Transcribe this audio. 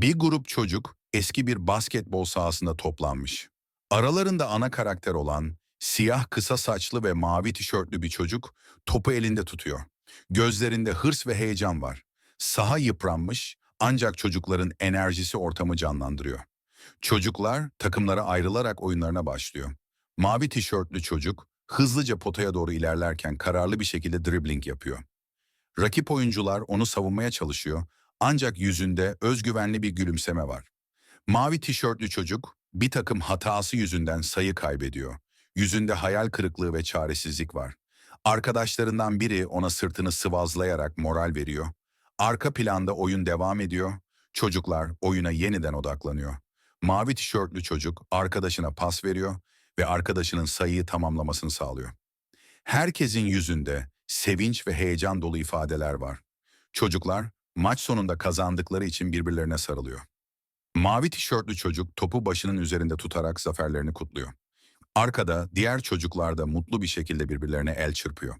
Bir grup çocuk eski bir basketbol sahasında toplanmış. Aralarında ana karakter olan siyah kısa saçlı ve mavi tişörtlü bir çocuk topu elinde tutuyor. Gözlerinde hırs ve heyecan var. Saha yıpranmış ancak çocukların enerjisi ortamı canlandırıyor. Çocuklar takımlara ayrılarak oyunlarına başlıyor. Mavi tişörtlü çocuk hızlıca potaya doğru ilerlerken kararlı bir şekilde dribbling yapıyor. Rakip oyuncular onu savunmaya çalışıyor ancak yüzünde özgüvenli bir gülümseme var. Mavi tişörtlü çocuk bir takım hatası yüzünden sayı kaybediyor. Yüzünde hayal kırıklığı ve çaresizlik var. Arkadaşlarından biri ona sırtını sıvazlayarak moral veriyor. Arka planda oyun devam ediyor. Çocuklar oyuna yeniden odaklanıyor. Mavi tişörtlü çocuk arkadaşına pas veriyor ve arkadaşının sayıyı tamamlamasını sağlıyor. Herkesin yüzünde sevinç ve heyecan dolu ifadeler var. Çocuklar maç sonunda kazandıkları için birbirlerine sarılıyor. Mavi tişörtlü çocuk topu başının üzerinde tutarak zaferlerini kutluyor. Arkada diğer çocuklar da mutlu bir şekilde birbirlerine el çırpıyor.